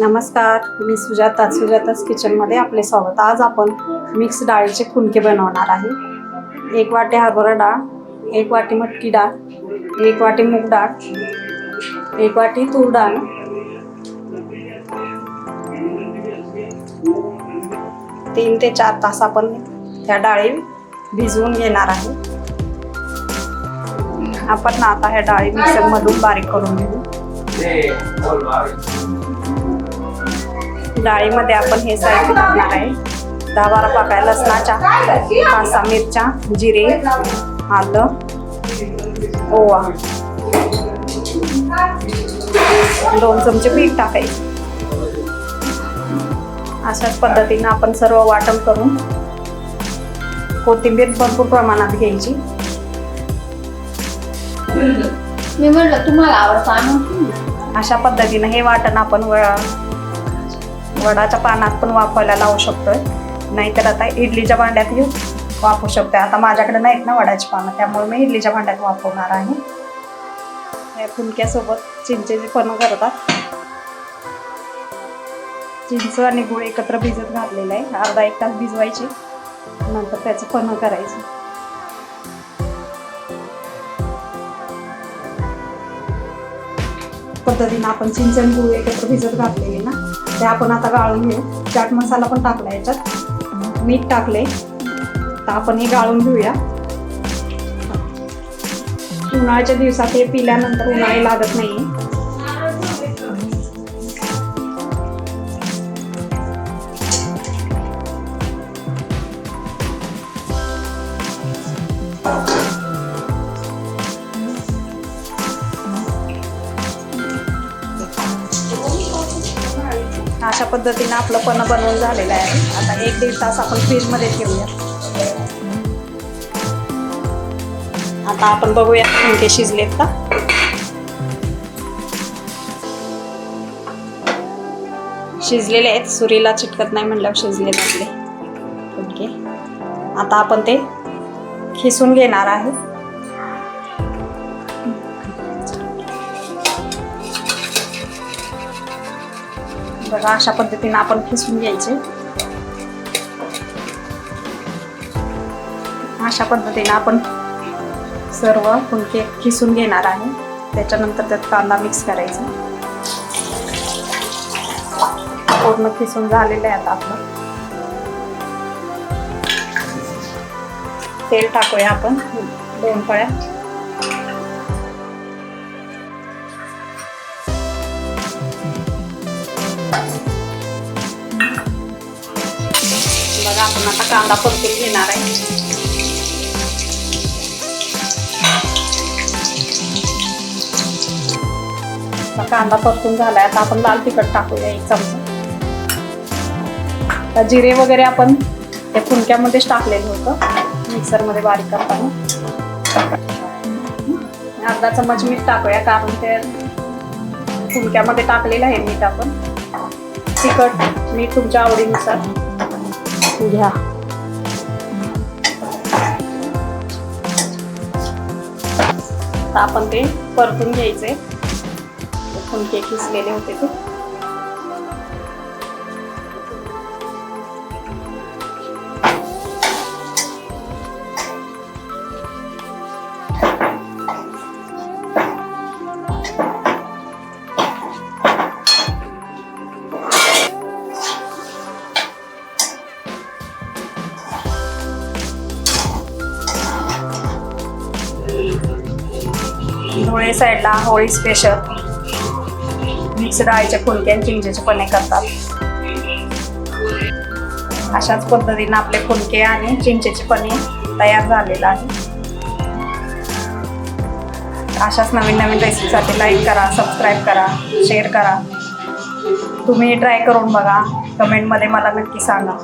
नमस्कार मी सुजाता सुजाताच किचनमध्ये आपले स्वागत. आज आपण मिक्स डाळीचे फुलके बनवणार आहे. एक वाटी हरभरा डाळ एक वाटी मटकी डाळ एक वाटी मूग डाळ एक वाटी तूर डाळ तीन ते चार तास आपण त्या डाळी भिजवून घेणार आहे. आपण आता ह्या डाळी मिक्सरमधून बारीक करून घेऊ. डाळीमध्ये आपण हे साहित्य टाकणार आहे. दहा बारा पाकळ्या लसणाच्या पाच सहा मिरच्या जिरे आलं ओवा. दोन चमचे पीठ टाकायचे. अशाच पद्धतीनं आपण सर्व वाटण करून कोथिंबीर भरपूर प्रमाणात घ्यायची. मी म्हटलं तुम्हाला आवडतं अशा पद्धतीनं हे वाटण आपण वडाच्या पानात पण वापरायला लावू शकतोय. नाहीतर आता इडलीच्या भांड्यात भांड्यातही वापरू शकते आता माझ्याकडे नाहीत ना वडाची पानं त्यामुळे मी इडलीच्या भांड्यात वापरणार आहे. या फुलक्यासोबत चिंचेचे पण करतात. चिंच आणि गुळ एकत्र भिजत घातलेलं आहे. अर्धा एक तास भिजवायचे. नंतर त्याचं पण करायचं. पद्धतीनं आपण चिंचण आणि गुळ एकत्र भिजत घातलेली ना ते आपण आता गाळून घेऊ. चाट मसाला पण टाकला याच्यात. मीठ टाकले तर आपण हे गाळून घेऊया. उन्हाळ्याच्या दिवसात हे पिल्यानंतर उन्हाळी लागत नाही अशा पद्धतीनं आपलं पण बनवून झालेलं आहे. आता एक दीड तास आपण फ्रीजमध्ये ठेवूया. आता आपण बघूया फुलके शिजलेत का? शिजलेले आहेत. सुरीला चिटकत नाही म्हणल्यावर शिजले आपले. ओके. आता आपण ते खिसून घेणार आहे. बघा अशा पद्धतीने आपण खेचून घ्यायचे. अशा पद्धतीने आपण सर्व फुलके खिसून घेणार आहे. त्याच्यानंतर त्यात कांदा मिक्स करायचा. पूर्ण खिसून झालेलं आहे आता आपलं. तेल टाकूया आपण दोन पळ्या बघा आपण आता कांदा परतून घेणार आहे. आता कांदा परतून झालाय आता आपण लाल तिखट टाकूया एक चमचा. जिरे वगैरे आपण त्या फुलक्यामध्येच टाकलेलं होतं. मिक्सरमध्ये बारीक करताना. अर्धा चमच मीठ टाकूया कारण ते फुलक्यामध्ये टाकलेलं आहे मीठ आपण. तिखट मीठ तुमच्या आवडीनुसार. घ्या. आता आपण ते परतून घ्यायचे. फुलके खिसलेले होते ते. धुळे साईडला होळी स्पेशल मिक्स डाळीचे फुलके आणि चिंचेचे पणे करतात. अशाच पद्धतीनं आपले फुलके आणि चिंचेचे पणे तयार झालेलं आहे. अशाच नवीन नवीन रेसिपीसाठी लाईक करा सबस्क्राईब करा शेअर करा. तुम्ही ट्राय करून बघा. कमेंटमध्ये मला नक्की सांगा.